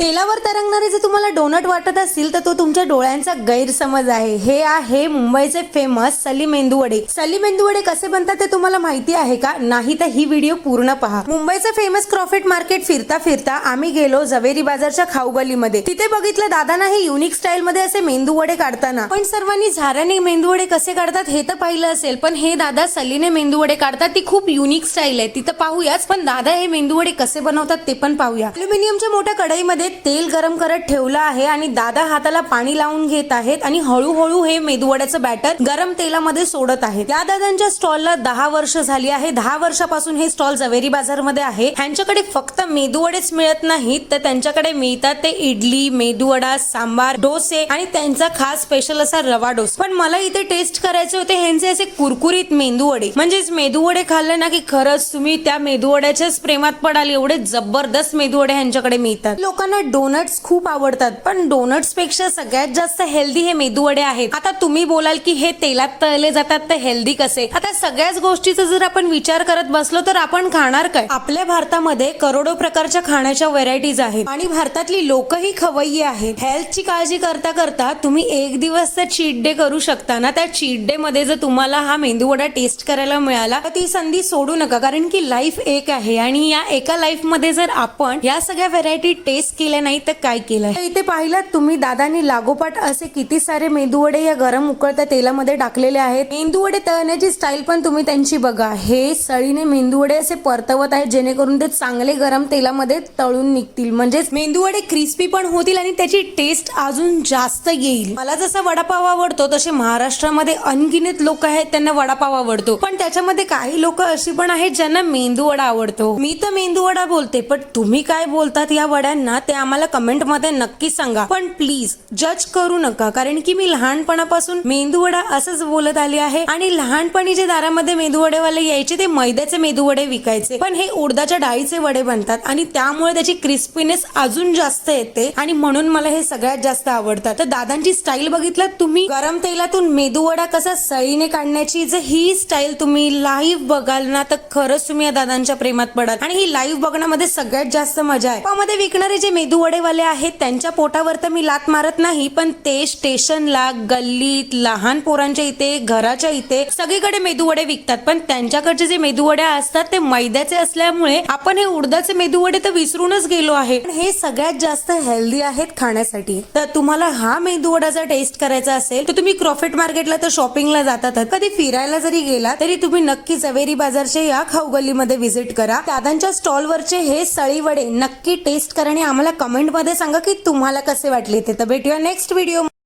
तेलावर तरंगणारे जर तुम्हाला डोनट वाटत असतील तर तो तुमच्या डोळ्यांचा गैरसमज आहे. हे आहे मुंबईचे फेमस सली मेंदू वडे सली मेंदू वडे कसे बनतात ते तुम्हाला माहिती आहे का? नाही तर ही व्हिडिओ पूर्ण पहा. मुंबईचं फेमस क्रॉफेट मार्केट फिरता फिरता आम्ही गेलो जवेरी बाजारच्या खाऊ गलीमध्ये तिथे बघितलं दादांना हे युनिक स्टाईल मध्ये असे मेंदू वडे काढताना. पण सर्वांनी झाऱ्याने मेंदू वडे कसे काढतात हे तर पाहिलं असेल पण हे दादा सलीने मेंदू वडे काढतात ती खूप युनिक स्टाईल आहे. तिथं पाहूयाच पण दादा हे मेंदू वडे कसे बनवतात ते पण पाहूया. अल्युमिनियमच्या मोठ्या कढईमध्ये तेल गरम करत ठेवलं आहे आणि दादा हाताला पाणी लावून घेत आहेत आणि हळूहळू हे मेदुवड्याचं बॅटर गरम तेलामध्ये सोडत आहेत. या दादांच्या स्टॉलला दहा वर्ष झाली आहे. दहा वर्षापासून हे स्टॉल जवेरी बाजारमध्ये आहे. ह्यांच्याकडे फक्त मेदूवडेच मिळत नाहीत तर त्यांच्याकडे मिळतात ते इडली मेदूवडा सांबार डोसे आणि त्यांचा खास स्पेशल असा रवा डोस. पण मला इथे टेस्ट करायचे होते ह्यांचे असे कुरकुरीत मेंदूवडे. म्हणजेच मेदूवडे खाल्ले ना की खरंच तुम्ही त्या मेदुवड्याच्याच प्रेमात पडाल. एवढे जबरदस्त मेदूवडे ह्यांच्याकडे मिळतात. लोकांना डोनट्स खूप आवडतात पण डोनट्सपेक्षा सगळ्यात जास्त हेल्दी हे मेदूवडे आहेत. आता तुम्ही बोलाल की हे तेलात तळले जातात तर हेल्दी कसे? आता सगळ्याच गोष्टीचा जर आपण विचार करत बसलो तर आपण खाणार काय? आपल्या भारतामध्ये करोडो प्रकारच्या खाण्याच्या व्हरायटीज आहेत. आणि भारतातली लोकही खवय्ये आहेत. हेल्थची काळजी करता करता तुम्ही एक दिवस तर चीट डे करू शकता ना? त्या चीट डे मध्ये जर तुम्हाला हा मेंदूवडा टेस्ट करायला मिळाला तर ती संधी सोडू नका. कारण की लाईफ एक आहे. आणि या एका लाईफमध्ये जर आपण या सगळ्या व्हरायटी टेस्ट केलं नाही तर काय केलं तर इथे पाहिलं तुम्ही दादानी लागोपाठ असे किती सारे मेंदूवडे या गरम उकळत्या तेलामध्ये टाकलेले आहेत. मेंदूवडे तळण्याची स्टाईल पण तुम्ही त्यांची बघा. हे सळीने मेंदूवडे असे परतवत आहेत जेणेकरून ते चांगले गरम तेलामध्ये तळून निघतील. म्हणजेच मेंदूवडे क्रिस्पी पण होतील आणि त्याची टेस्ट अजून जास्त येईल. मला जसा वडापाव आवडतो तसे महाराष्ट्रामध्ये अनगिनत लोक आहेत त्यांना वडापाव आवडतो. पण त्याच्यामध्ये काही लोक अशी पण आहेत ज्यांना मेंदू वडा आवडतो. मी तर मेंदू वडा बोलते पण तुम्ही काय बोलतात या वड्यांना ते आम्हाला कमेंटमध्ये नक्की सांगा. पण प्लीज जज करू नका. कारण की मी लहानपणापासून मेंदूवडा असंच बोलत आली आहे आणि लहानपणी जे दारामध्ये मेदूवडेवाले यायचे ते मैद्याचे मेदूवडे विकायचे. पण हे उडदाच्या डाळीचे वडे बनतात आणि त्यामुळे त्याची क्रिस्पीनेस अजून जास्त येते आणि म्हणून मला हे सगळ्यात जास्त आवडतात. तर दादांची स्टाईल बघितलं तुम्ही? गरम तेलातून मेदूवडा कसा सळीने काढण्याची जर ही स्टाईल तुम्ही लाईव्ह बघाल ना तर खरंच तुम्ही या दादांच्या प्रेमात पडाल. आणि ही लाईव्ह बघण्यामध्ये सगळ्यात जास्त मजा आहे. मध्ये विकणारे जे मेदू वडेवाले आहेत. त्यांच्या पोटावर तर मी लात मारत नाही पण ते स्टेशनला गल्लीत लहान पोरांच्या इथे घराच्या इथे सगळीकडे मेदूवडे विकतात. पण त्यांच्याकडचे जे मेदूवडे असतात ते मैद्याचे असल्यामुळे आपण हे उडदाचे मेदूवडे तर विसरूनच गेलो आहे. हे सगळ्यात जास्त हेल्दी आहेत खाण्यासाठी. तर तुम्हाला हा मेदूवडाचा टेस्ट करायचा असेल तर तुम्ही क्रॉफिट मार्केटला तर शॉपिंगला जातात. कधी फिरायला जरी गेला तरी तुम्ही नक्की जवेरी बाजारच्या या खाऊ गल्लीमध्ये व्हिजिट करा. दादांच्या स्टॉलवरचे हे सळीवडे नक्की टेस्ट करा आणि आम्हाला कमेंट कमेंटमध्ये सांगा की तुम्हाला कसे वाटले ते. तर भेटूया नेक्स्ट व्हिडिओ